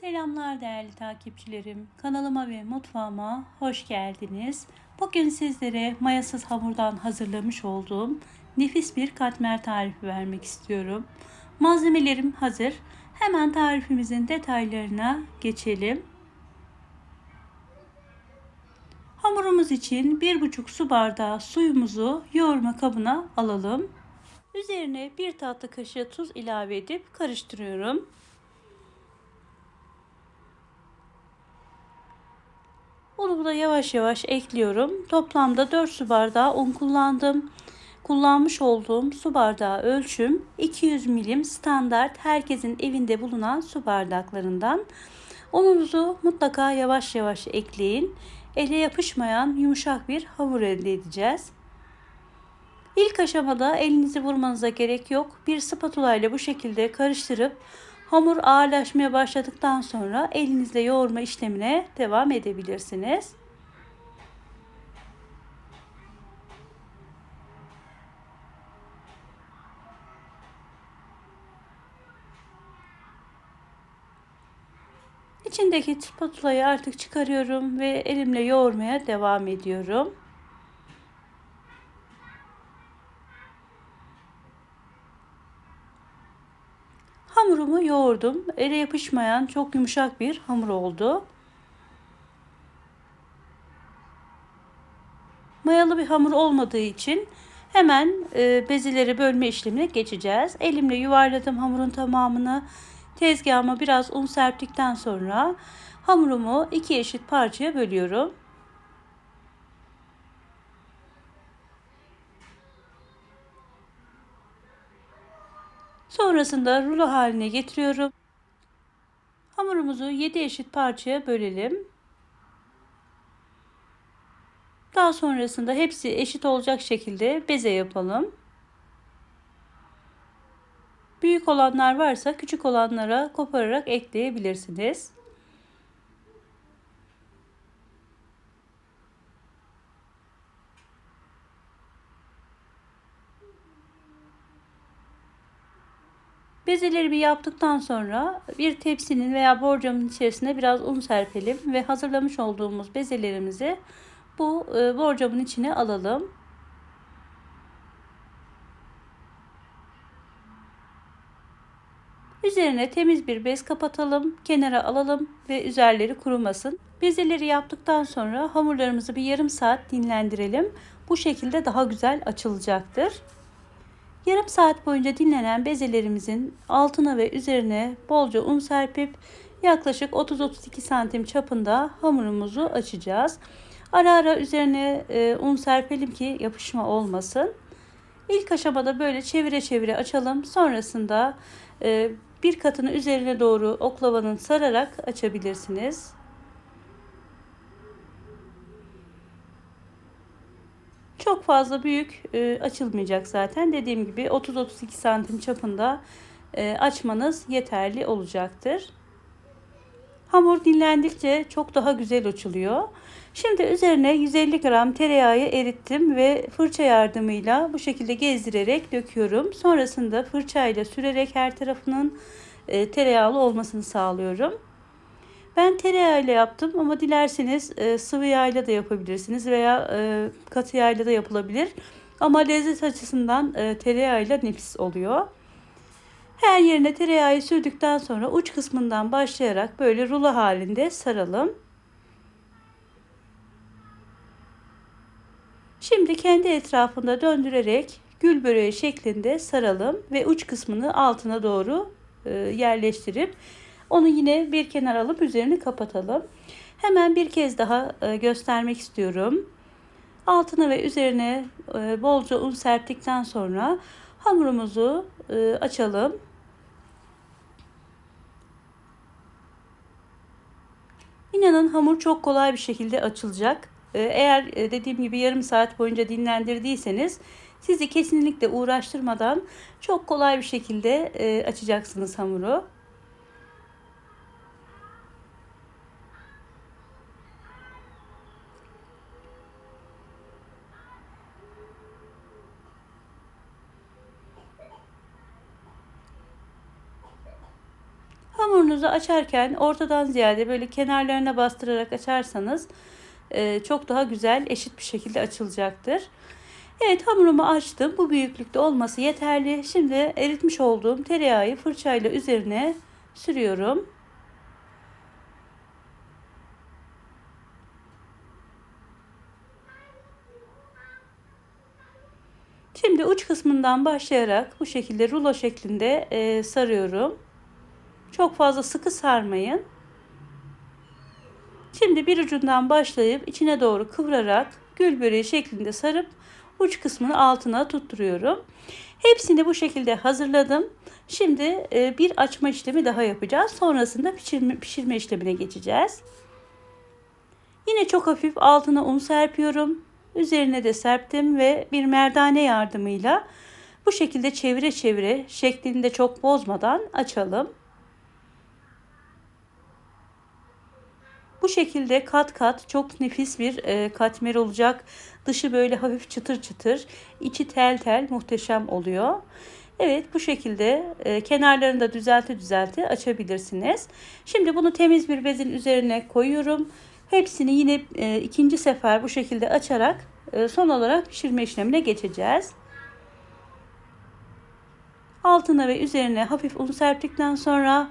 Selamlar değerli takipçilerim. Kanalıma ve mutfağıma hoş geldiniz. Bugün sizlere mayasız hamurdan hazırlamış olduğum nefis bir katmer tarifi vermek istiyorum. Malzemelerim hazır. Hemen tarifimizin detaylarına geçelim. Hamurumuz için 1,5 su bardağı suyumuzu yoğurma kabına alalım. Üzerine 1 tatlı kaşığı tuz ilave edip karıştırıyorum. Unu da yavaş yavaş ekliyorum. Toplamda 4 su bardağı un kullandım. Kullanmış olduğum su bardağı ölçüm 200 milim standart herkesin evinde bulunan su bardaklarından. Ununuzu mutlaka yavaş yavaş ekleyin. Ele yapışmayan yumuşak bir hamur elde edeceğiz. İlk aşamada elinizi vurmanıza gerek yok. Bir spatula ile bu şekilde karıştırıp Hamur ağırlaşmaya başladıktan sonra elinizle yoğurma işlemine devam edebilirsiniz. İçindeki spatulayı artık çıkarıyorum ve elimle yoğurmaya devam ediyorum. Hamurumu yoğurdum. Ele yapışmayan çok yumuşak bir hamur oldu. Mayalı bir hamur olmadığı için hemen e, bezeleri bölme işlemine geçeceğiz. Elimle yuvarladım hamurun tamamını. Tezgahıma biraz un serptikten sonra hamurumu iki eşit parçaya bölüyorum. Sonrasında rulo haline getiriyorum. Hamurumuzu 7 eşit parçaya bölelim. Daha sonrasında hepsi eşit olacak şekilde beze yapalım. Büyük olanlar varsa küçük olanlara kopararak ekleyebilirsiniz. Bezelerimi yaptıktan sonra bir tepsinin veya borcamın içerisine biraz un serpelim ve hazırlamış olduğumuz bezelerimizi bu e, borcamın içine alalım. Üzerine temiz bir bez kapatalım, kenara alalım ve üzerleri kurumasın. Bezeleri yaptıktan sonra hamurlarımızı bir yarım saat dinlendirelim. Bu şekilde daha güzel açılacaktır. Yarım saat boyunca dinlenen bezelerimizin altına ve üzerine bolca un serpip yaklaşık 30-32 santim çapında hamurumuzu açacağız. Ara ara üzerine e, un serpelim ki yapışma olmasın. İlk aşamada böyle çevire çevire açalım. Sonrasında e, bir katını üzerine doğru oklavanın sararak açabilirsiniz. Çok fazla büyük e, açılmayacak zaten. Dediğim gibi 30-32 santim çapında e, açmanız yeterli olacaktır. Hamur dinlendikçe çok daha güzel açılıyor. Şimdi üzerine 150 gram tereyağı erittim ve fırça yardımıyla bu şekilde gezdirerek döküyorum. Sonrasında fırçayla sürerek her tarafının e, tereyağlı olmasını sağlıyorum. Ben tereyağıyla yaptım ama dilerseniz e, sıvı yağıyla da yapabilirsiniz veya e, katı yağıyla da yapılabilir. Ama lezzet açısından e, tereyağıyla nefis oluyor. Her yerine tereyağı sürdükten sonra uç kısmından başlayarak böyle rulo halinde saralım. Şimdi kendi etrafında döndürerek gül böreği şeklinde saralım ve uç kısmını altına doğru e, yerleştirip onu yine bir kenar alıp üzerini kapatalım. Hemen bir kez daha e, göstermek istiyorum. Altına ve üzerine e, bolca un serptikten sonra hamurumuzu e, açalım. İnanın hamur çok kolay bir şekilde açılacak. Eğer dediğim gibi yarım saat boyunca dinlendirdiyseniz sizi kesinlikle uğraştırmadan çok kolay bir şekilde açacaksınız hamuru. Hamurunuzu açarken ortadan ziyade böyle kenarlarına bastırarak açarsanız e, çok daha güzel eşit bir şekilde açılacaktır. Evet hamurumu açtım. Bu büyüklükte olması yeterli. Şimdi eritmiş olduğum tereyağı fırçayla üzerine sürüyorum. Şimdi uç kısmından başlayarak bu şekilde rulo şeklinde e, sarıyorum. Çok fazla sıkı sarmayın. Şimdi bir ucundan başlayıp içine doğru kıvırarak gül böreği şeklinde sarıp uç kısmını altına tutturuyorum. Hepsini bu şekilde hazırladım. Şimdi e, bir açma işlemi daha yapacağız. Sonrasında pişirme, pişirme işlemine geçeceğiz. Yine çok hafif altına un serpiyorum. Üzerine de serptim ve bir merdane yardımıyla bu şekilde çevire çevire şeklini de çok bozmadan açalım. Bu şekilde kat kat çok nefis bir e, katmer olacak. Dışı böyle hafif çıtır çıtır, içi tel tel muhteşem oluyor. Evet bu şekilde e, kenarlarını da düzelte düzelte açabilirsiniz. Şimdi bunu temiz bir bezin üzerine koyuyorum. Hepsini yine e, ikinci sefer bu şekilde açarak e, son olarak pişirme işlemine geçeceğiz. Altına ve üzerine hafif un serptikten sonra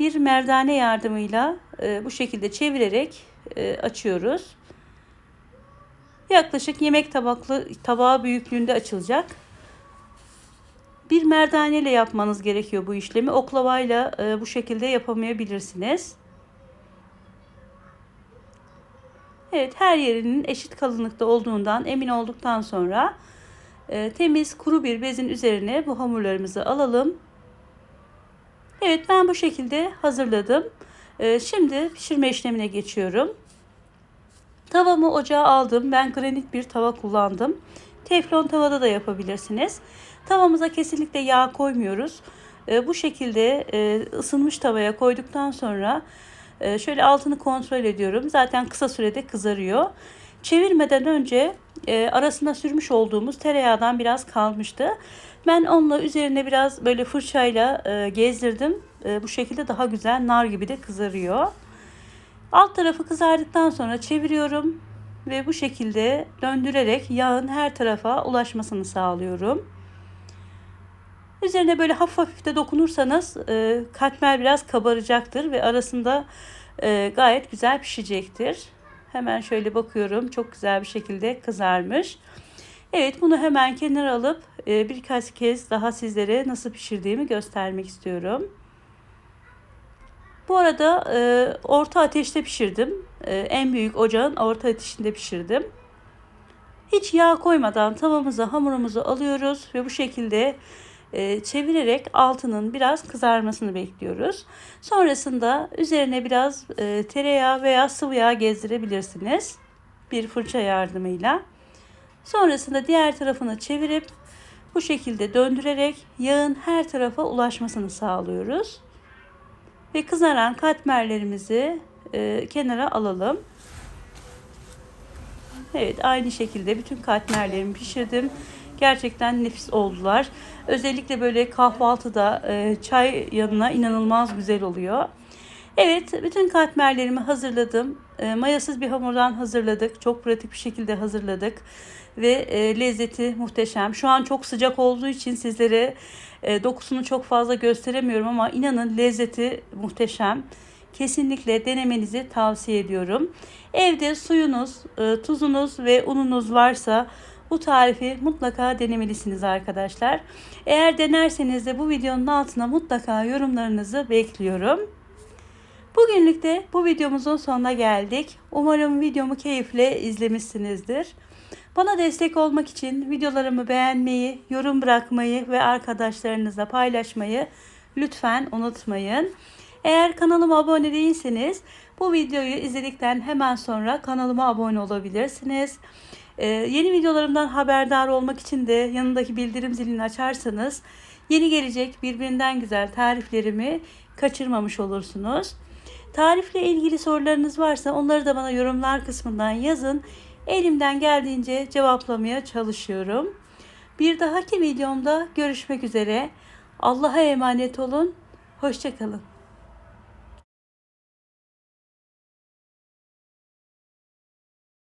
bir merdane yardımıyla e, bu şekilde çevirerek e, açıyoruz. Yaklaşık yemek tabaklı tabağı büyüklüğünde açılacak. Bir merdane ile yapmanız gerekiyor bu işlemi. Oklavayla e, bu şekilde yapamayabilirsiniz. Evet her yerinin eşit kalınlıkta olduğundan emin olduktan sonra e, temiz kuru bir bezin üzerine bu hamurlarımızı alalım. Evet ben bu şekilde hazırladım. E, şimdi pişirme işlemine geçiyorum. Tavamı ocağa aldım. Ben granit bir tava kullandım. Teflon tavada da yapabilirsiniz. Tavamıza kesinlikle yağ koymuyoruz. E, bu şekilde e, ısınmış tavaya koyduktan sonra e, şöyle altını kontrol ediyorum. Zaten kısa sürede kızarıyor. Çevirmeden önce e, arasına sürmüş olduğumuz tereyağından biraz kalmıştı. Ben onunla üzerine biraz böyle fırçayla e, gezdirdim. E, bu şekilde daha güzel nar gibi de kızarıyor. Alt tarafı kızardıktan sonra çeviriyorum ve bu şekilde döndürerek yağın her tarafa ulaşmasını sağlıyorum. Üzerine böyle hafif hafif de dokunursanız e, katmer biraz kabaracaktır ve arasında e, gayet güzel pişecektir. Hemen şöyle bakıyorum çok güzel bir şekilde kızarmış. Evet bunu hemen kenara alıp e, birkaç kez daha sizlere nasıl pişirdiğimi göstermek istiyorum. Bu arada e, orta ateşte pişirdim. E, en büyük ocağın orta ateşinde pişirdim. Hiç yağ koymadan tavamıza hamurumuzu alıyoruz ve bu şekilde çevirerek altının biraz kızarmasını bekliyoruz. Sonrasında üzerine biraz tereyağı veya sıvı yağ gezdirebilirsiniz. Bir fırça yardımıyla. Sonrasında diğer tarafını çevirip bu şekilde döndürerek yağın her tarafa ulaşmasını sağlıyoruz. Ve kızaran katmerlerimizi e, kenara alalım. Evet aynı şekilde bütün katmerlerimi pişirdim. Gerçekten nefis oldular. Özellikle böyle kahvaltıda e, çay yanına inanılmaz güzel oluyor. Evet bütün katmerlerimi hazırladım. E, mayasız bir hamurdan hazırladık. Çok pratik bir şekilde hazırladık. Ve e, lezzeti muhteşem. Şu an çok sıcak olduğu için sizlere e, dokusunu çok fazla gösteremiyorum ama inanın lezzeti muhteşem. Kesinlikle denemenizi tavsiye ediyorum. Evde suyunuz, e, tuzunuz ve ununuz varsa bu tarifi mutlaka denemelisiniz arkadaşlar. Eğer denerseniz de bu videonun altına mutlaka yorumlarınızı bekliyorum. Bugünlük de bu videomuzun sonuna geldik. Umarım videomu keyifle izlemişsinizdir. Bana destek olmak için videolarımı beğenmeyi, yorum bırakmayı ve arkadaşlarınızla paylaşmayı lütfen unutmayın. Eğer kanalıma abone değilseniz bu videoyu izledikten hemen sonra kanalıma abone olabilirsiniz. Ee, yeni videolarımdan haberdar olmak için de yanındaki bildirim zilini açarsanız yeni gelecek birbirinden güzel tariflerimi kaçırmamış olursunuz. Tarifle ilgili sorularınız varsa onları da bana yorumlar kısmından yazın. Elimden geldiğince cevaplamaya çalışıyorum. Bir dahaki videomda görüşmek üzere. Allah'a emanet olun. Hoşçakalın.